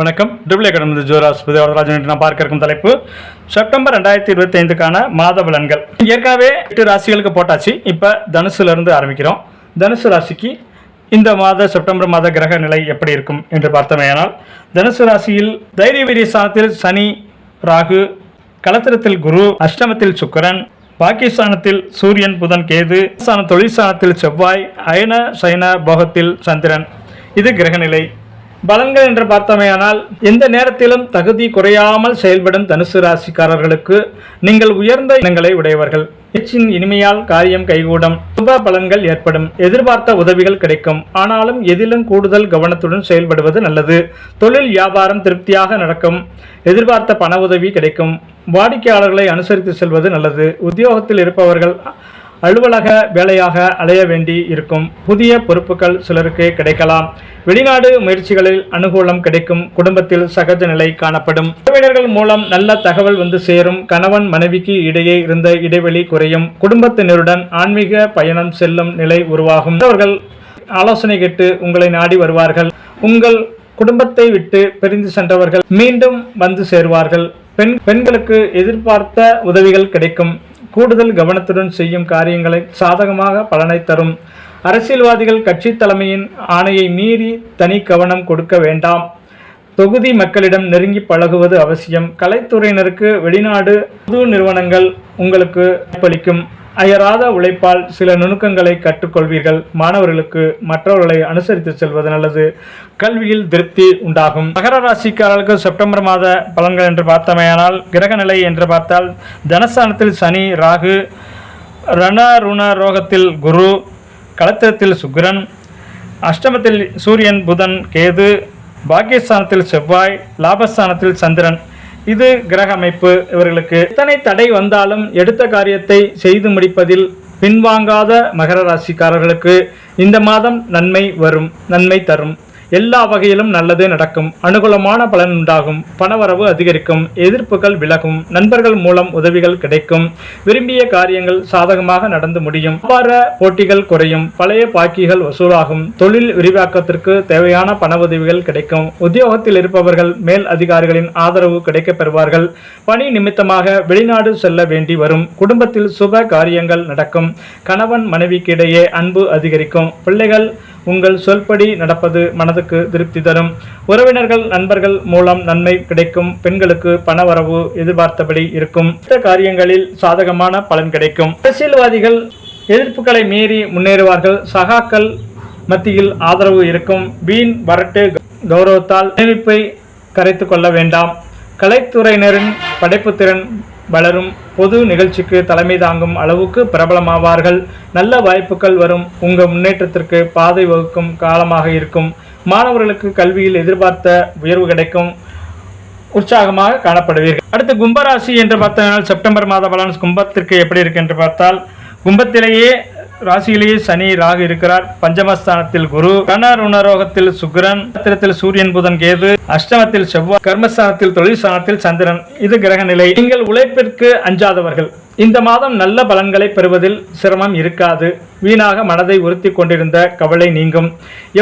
வணக்கம். டிபிள் கடந்த ஜோராஸ் புதியவரராஜன் நான் பார்க்க இருக்கும் தலைப்பு. செப்டம்பர் ரெண்டாயிரத்தி இருபத்தி ஐந்துக்கான மாத பலன்கள் ஏற்கனவே எட்டு ராசிகளுக்கு போட்டாச்சு. இப்போ தனுசுலேருந்து ஆரம்பிக்கிறோம். தனுசு ராசிக்கு இந்த மாத செப்டம்பர் மாத கிரக நிலை எப்படி இருக்கும் என்று பார்த்தமையானால் தனுசு ராசியில் தைரிய வீரிய ஸ்தானத்தில் சனி ராகு கலத்திரத்தில் குரு அஷ்டமத்தில் சுக்கரன் பாகிஸ்தானத்தில் சூரியன் புதன் கேது தொழிற்சானத்தில் செவ்வாய் அயன சைன போகத்தில் சந்திரன். இது கிரகநிலை பலன்கள் என்று பார்த்தமையானால் எந்த நேரத்திலும் தகுதி குறையாமல் செயல்படும் தனுசு ராசிக்காரர்களுக்கு நீங்கள் உயர்ந்த இனங்களை உடையவர்கள். எச்சின் இனிமையால் காரியம் கைகூடும். சுப பலன்கள் ஏற்படும். எதிர்பார்த்த உதவிகள் கிடைக்கும். ஆனாலும் எதிலும் கூடுதல் கவனத்துடன் செயல்படுவது நல்லது. தொழில் வியாபாரம் திருப்தியாக நடக்கும். எதிர்பார்த்த பண உதவி கிடைக்கும். வாடிக்கையாளர்களை அனுசரித்து செல்வது நல்லது. உத்தியோகத்தில் இருப்பவர்கள் அலுவலக வேலையாக அலைய வேண்டி இருக்கும் புதிய பொறுப்புகள் சிலருக்கு கிடைக்கலாம். வெளிநாடு முயற்சிகளில் அனுகூலம் கிடைக்கும் குடும்பத்தில் சகஜ நிலை காணப்படும். உறவினர்கள் மூலம் நல்ல தகவல் வந்து சேரும். கணவன் மனைவிக்கு இடையே இருந்த இடைவெளி குறையும். குடும்பத்தினருடன் ஆன்மீக பயணம் செல்லும் நிலை உருவாகும். அவர்கள் ஆலோசனை கேட்டு உங்களை நாடி வருவார்கள். உங்கள் குடும்பத்தை விட்டு பிரிந்து சென்றவர்கள் மீண்டும் வந்து சேருவார்கள். பெண் பெண்களுக்கு எதிர்பார்த்த உதவிகள் கிடைக்கும். கூடுதல் கவனத்துடன் செய்யும் காரியங்களை சாதகமாக பலனை தரும். அரசியல்வாதிகள் கட்சி தலைமையின் ஆணையை மீறி தனி கவனம் கொடுக்க வேண்டாம். தொகுதி மக்களிடம் நெருங்கி பழகுவது அவசியம். கலைத்துறையினருக்கு வெளிநாடு புது நிறுவனங்கள் உங்களுக்கு அளிக்கும் அயராத உழைப்பால் சில நுணுக்கங்களை கற்றுக்கொள்வீர்கள். மாணவர்களுக்கு மற்றவர்களை அனுசரித்து செல்வது நல்லது. கல்வியில் திருப்தி உண்டாகும். மகர ராசிக்காரர்களுக்கு செப்டம்பர் மாத பலன்கள் என்று பார்த்தமையானால் கிரகநிலை என்று பார்த்தால் தனஸ்தானத்தில் சனி ராகு ரணருண ரோகத்தில் குரு களத்திரத்தில் சுக்கிரன் அஷ்டமத்தில் சூரியன் புதன் கேது பாக்கியஸ்தானத்தில் செவ்வாய் லாபஸ்தானத்தில் சந்திரன். இது கிரக அமைப்பு இவர்களுக்கு. எத்தனை தடை வந்தாலும் எடுத்த காரியத்தை செய்து முடிப்பதில் பின்வாங்காத மகர ராசிக்காரர்களுக்கு இந்த மாதம் நன்மை வரும் நன்மை தரும். எல்லா வகையிலும் நல்லது நடக்கும். அனுகூலமான பலன் உண்டாகும். பணவரவு அதிகரிக்கும். எதிர்ப்புகள் விலகும். நண்பர்கள் மூலம் உதவிகள் கிடைக்கும். விரும்பிய காரியங்கள் சாதகமாக நடந்து முடியும். வியாபார போட்டிகள் குறையும். பழைய பாக்கிகள் வசூலாகும். தொழில் விரிவாக்கத்திற்கு தேவையான பண உதவிகள் கிடைக்கும். உத்தியோகத்தில் இருப்பவர்கள் மேல் அதிகாரிகளின் ஆதரவு கிடைக்கப் பெறுவார்கள் பணி நிமித்தமாக வெளிநாடு செல்ல வேண்டி வரும். குடும்பத்தில் சுப காரியங்கள் நடக்கும். கணவன் மனைவிக்கு இடையே அன்பு அதிகரிக்கும். பிள்ளைகள் உங்கள் சொல்படி நடப்பது மனதுக்கு திருப்தி தரும். உறவினர்கள் நண்பர்கள் மூலம் நன்மை கிடைக்கும். பெண்களுக்கு பணவரவு எதிர்பார்த்தபடி இருக்கும். இந்த காரியங்களில் சாதகமான பலன் கிடைக்கும். அரசியல்வாதிகள் எதிர்ப்புகளை மீறி முன்னேறுவார்கள். சகாக்கள் மத்தியில் ஆதரவு இருக்கும். வீண் வரட்டு கௌரவத்தால் சேமிப்பை கரைத்து கொள்ள வேண்டாம். கலைத்துறையினரின் படைப்புத்திறன் வளரும் பொது நிகழ்ச்சிக்கு தலைமை தாங்கும் அளவுக்கு பிரபலமாவார்கள். நல்ல வாய்ப்புகள் வரும். உங்கள் முன்னேற்றத்திற்கு பாதை வகுக்கும் காலமாக இருக்கும். மாணவர்களுக்கு கல்வியில் எதிர்பார்த்த உயர்வு கிடைக்கும். உற்சாகமாக காணப்படுவீர்கள். அடுத்து கும்பராசி என்று பார்த்தனால் செப்டம்பர் மாத பலன் கும்பத்திற்கு எப்படி இருக்கு என்று பார்த்தால் கும்பத்திலேயே ராசியிலேயே சனி ராகு இருக்கிறார். பஞ்சமஸ்தானத்தில் குரு கணருணரோகத்தில் சுக்கிரன் நட்சத்திரத்தில் சூரியன் புதன் கேது அஷ்டமத்தில் செவ்வாய் கர்மஸ்தானத்தில் தொழில் ஸ்தானத்தில் சந்திரன். இது கிரக நிலை. நீங்கள் உழைப்பிற்கு அஞ்சாதவர்கள். இந்த மாதம் நல்ல பலன்களை பெறுவதில் சிரமம் இருக்காது. வீணாக மனதை உறுத்தி கொண்டிருந்த கவலை நீங்கும்.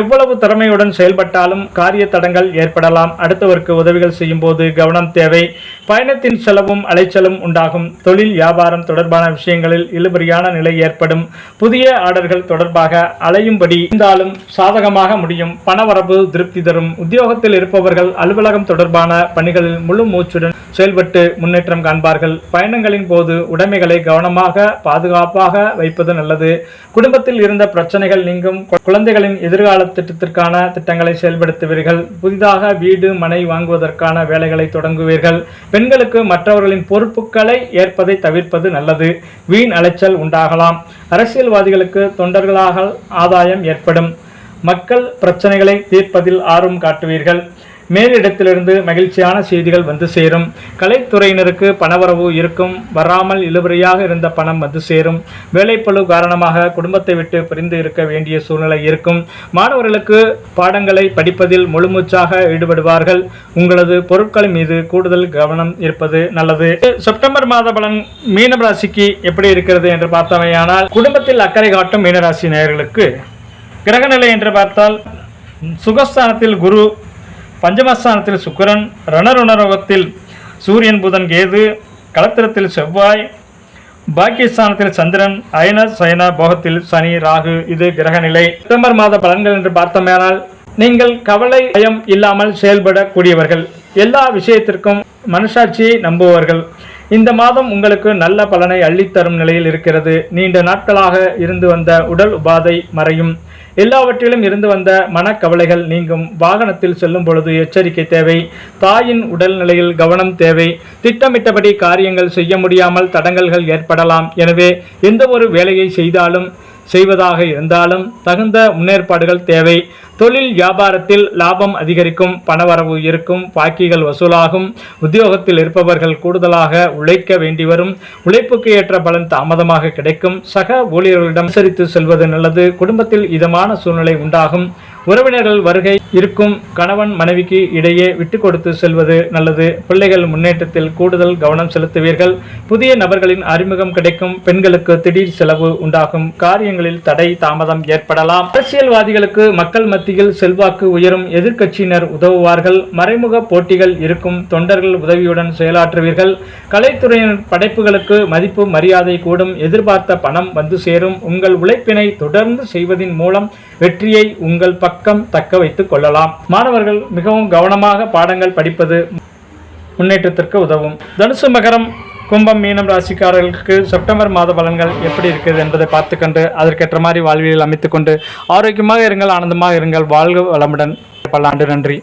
எவ்வளவு திறமையுடன் செயல்பட்டாலும் காரிய தடங்கள் ஏற்படலாம். அடுத்தவருக்கு உதவிகள் செய்யும் போது கவனம் தேவை. பயணத்தின் செலவும் அலைச்சலும் உண்டாகும். தொழில் வியாபாரம் தொடர்பான விஷயங்களில் இழுபறியான நிலை ஏற்படும். புதிய ஆர்டர்கள் தொடர்பாக அலையும்படி இருந்தாலும் சாதகமாக முடியும். பணவரவு திருப்தி தரும். உத்தியோகத்தில் இருப்பவர்கள் அலுவலகம் தொடர்பான பணிகளில் முழு மூச்சுடன் செயல்பட்டு முன்னேற்றம் காண்பார்கள். பயணங்களின் போது உடைமைகளை கவனமாக பாதுகாப்பாக வைப்பது நல்லது. குடும்பத்தில் இருந்த பிரச்சனைகள் நீங்கும். குழந்தைகளின் எதிர்கால திட்டத்திற்கான திட்டங்களை செயல்படுத்துவீர்கள். புதிதாக வீடு மனை வாங்குவதற்கான வேலைகளை தொடங்குவீர்கள். பெண்களுக்கு மற்றவர்களின் பொறுப்புகளை ஏற்பதை தவிர்ப்பது நல்லது. வீண் அலைச்சல் உண்டாகலாம். அரசியல்வாதிகளுக்கு தொண்டர்களாக ஆதாயம் ஏற்படும். மக்கள் பிரச்சனைகளை தீர்ப்பதில் ஆர்வம் காட்டுவீர்கள். மேலிடத்திலிருந்து மகிழ்ச்சியான செய்திகள் வந்து சேரும். கலைத்துறையினருக்கு பணவரவு இருக்கும். வராமல் இழுபறியாக இருந்த பணம் வந்து சேரும். வேலைப்பழு காரணமாக குடும்பத்தை விட்டு பிரிந்து இருக்க வேண்டிய சூழ்நிலை இருக்கும். மாணவர்களுக்கு பாடங்களை படிப்பதில் முழுமூச்சாக ஈடுபடுவார்கள். உங்களது பொருட்கள் மீது கூடுதல் கவனம் இருப்பது நல்லது. செப்டம்பர் மாத பலன் மீனம் ராசிக்கு எப்படி இருக்கிறது என்று பார்த்தவையானால் குடும்பத்தில் அக்கறை காட்டும் மீனராசி நேயர்களுக்கு கிரகநிலை என்று பார்த்தால் சுகஸ்தானத்தில் குரு பஞ்சமஸ்தானத்தில் சுக்கரன் ரணருணரோகத்தில் சூரியன் புதன் கேது களத்திரத்தில் செவ்வாய் பாக்கியஸ்தானத்தில் சந்திரன் அயன சயன போகத்தில் சனி ராகு இது கிரகநிலை. செப்டம்பர் மாத பலன்கள் என்று பார்த்தோமேனால் நீங்கள் கவலை பயம் இல்லாமல் செயல்படக்கூடியவர்கள். எல்லா விஷயத்திற்கும் மனசாட்சியை நம்புபவர்கள். இந்த மாதம் உங்களுக்கு நல்ல பலனை அள்ளித்தரும் நிலையில் இருக்கிறது. நீண்ட நாட்களாக இருந்து வந்த உடல் உபாதை மறையும். எல்லாவற்றிலும் இருந்து வந்த மனக்கவலைகள் நீங்கும். வாகனத்தில் செல்லும் பொழுது எச்சரிக்கை தேவை. தாயின் உடல்நிலையில் கவனம் தேவை. திட்டமிட்டபடி காரியங்கள் செய்ய முடியாமல் தடங்கல்கள் ஏற்படலாம். எனவே எந்த ஒரு வேலையை செய்தாலும் செய்வதாக இருந்தாலும் தகுந்த முன்னேற்பாடுகள் தேவை. தொழில் வியாபாரத்தில் லாபம் அதிகரிக்கும் பணவரவு இருக்கும் பாக்கிகள் வசூலாகும் உத்தியோகத்தில் இருப்பவர்கள் கூடுதலாக உழைக்க வேண்டி வரும் உழைப்புக்கு ஏற்ற பலன் தாமதமாக கிடைக்கும். சக ஊழியர்களிடம் அனுசரித்து செல்வது நல்லது குடும்பத்தில் இதமான சூழ்நிலை உண்டாகும். உறவினர்கள் வருகை இருக்கும் கணவன் மனைவிக்கு இடையே விட்டு கொடுத்து செல்வது நல்லது. பிள்ளைகள் முன்னேற்றத்தில் கூடுதல் கவனம் செலுத்துவீர்கள். புதிய நபர்களின் அறிமுகம் கிடைக்கும். பெண்களுக்கு திடீர் செலவு உண்டாகும். காரியங்களில் தடை தாமதம் ஏற்படலாம். அரசியல்வாதிகளுக்கு மக்கள் மத்தியில் செல்வாக்கு உயரும். எதிர்க்கட்சியினர் உதவுவார்கள். மறைமுக போட்டிகள் இருக்கும். தொண்டர்கள் உதவியுடன் செயலாற்றுவீர்கள். கலைத்துறையினர் படைப்புகளுக்கு மதிப்பு மரியாதை கூடும். எதிர்பார்த்த பணம் வந்து சேரும். உங்கள் உழைப்பினை தொடர்ந்து செய்வதின் மூலம் வெற்றியை உங்கள் பக்கம் தக்க வைத்துக் கொள்ளலாம். மாணவர்கள் மிகவும் கவனமாக பாடங்கள் படிப்பது முன்னேற்றத்திற்கு உதவும். தனுசு மகரம் கும்பம் மீனம் ராசிக்காரர்களுக்கு செப்டம்பர் மாத பலன்கள் எப்படி இருக்குது என்பதை பார்த்துக்கொண்டு அதற்கேற்ற மாதிரி வாழ்வியல் அமைத்துக்கொண்டு ஆரோக்கியமாக இருங்கள் ஆனந்தமாக இருங்கள் வாழ்க வளமுடன். பல்லாண்டு நன்றி.